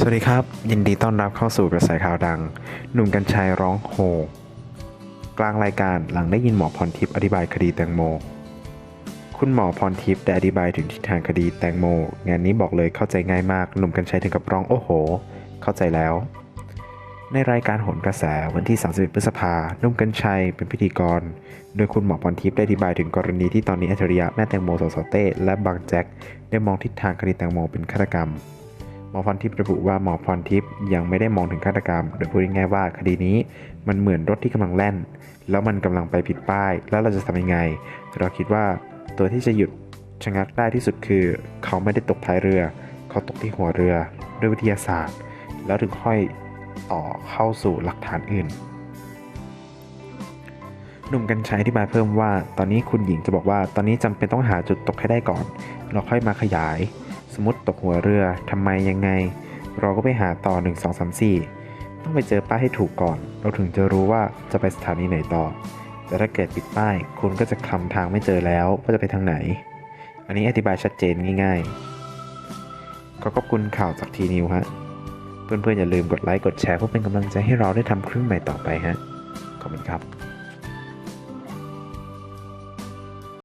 สวัสดีครับ ยินดีต้อนรับเข้าสู่กระแสข่าวดัง หนุ่มกัญชัยร้องโฮกลางรายการหลังได้ยินหมอพรทิพย์อธิบายคดีแตงโม คุณหมอพรทิพย์ได้อธิบายถึงทิศทางคดีแตงโม งานนี้บอกเลยเข้าใจง่ายมาก หนุ่มกัญชัยถึงกับร้องโอ้โห เข้าใจแล้ว ในรายการโหนกระแสวันที่ 31 พฤษภาหนุ่มกัญชัยเป็นพิธีกร โดยคุณหมอพรทิพย์ได้อธิบายถึงกรณีที่ตอนนี้อัจฉริยะแม่แตงโมสสเต้และบางแจ็คได้มองทิศทางคดีแตงโมเป็นฆาตกรรมหม อพรทิพย์ระบุว่าหมอพรทิพย์ยังไม่ได้มองถึงฆาตกรรม โดยพูดง่ายๆว่าคดีนี้มันเหมือนรถที่กำลังแล่น แล้วมันกำลังไปผิดป้าย แล้วเราจะทำยังไง เราคิดว่าตัวที่จะหยุดชะงักได้ที่สุดคือ เขาไม่ได้ตกท้ายเรือ เขาตกที่หัวเรือ ด้วยวิทยาศาสตร์ แล้วถึงค่อยต่อเข้าสู่หลักฐานอื่นหนุ่มกัญชัยอธิบายเพิ่มว่า ตอนนี้คุณหญิงจะบอกว่าตอนนี้จำเป็นต้องหาจุดตกให้ได้ก่อน เราค่อยมาขยาย สมมติตกหัวเรือทำไมยังไง เราก็ไปหาต่อ 1 2 3 4 ต้องไปเจอป้ายให้ถูกก่อน เราถึงจะรู้ว่าจะไปสถานีไหนต่อ แต่ถ้าเกิดปิดป้าย คุณก็จะคลำทางไม่เจอแล้วว่าจะไปทางไหน อันนี้อธิบายชัดเจนง่ายๆ ขอขอบคุณข่าวจากทีนิวฮะ เพื่อนๆอย่าลืมกดไลค์กดแชร์เพื่อเป็นกำลังใจให้เราได้ทำครึ่งใหม่ต่อไปฮะ ขอบคุณครับ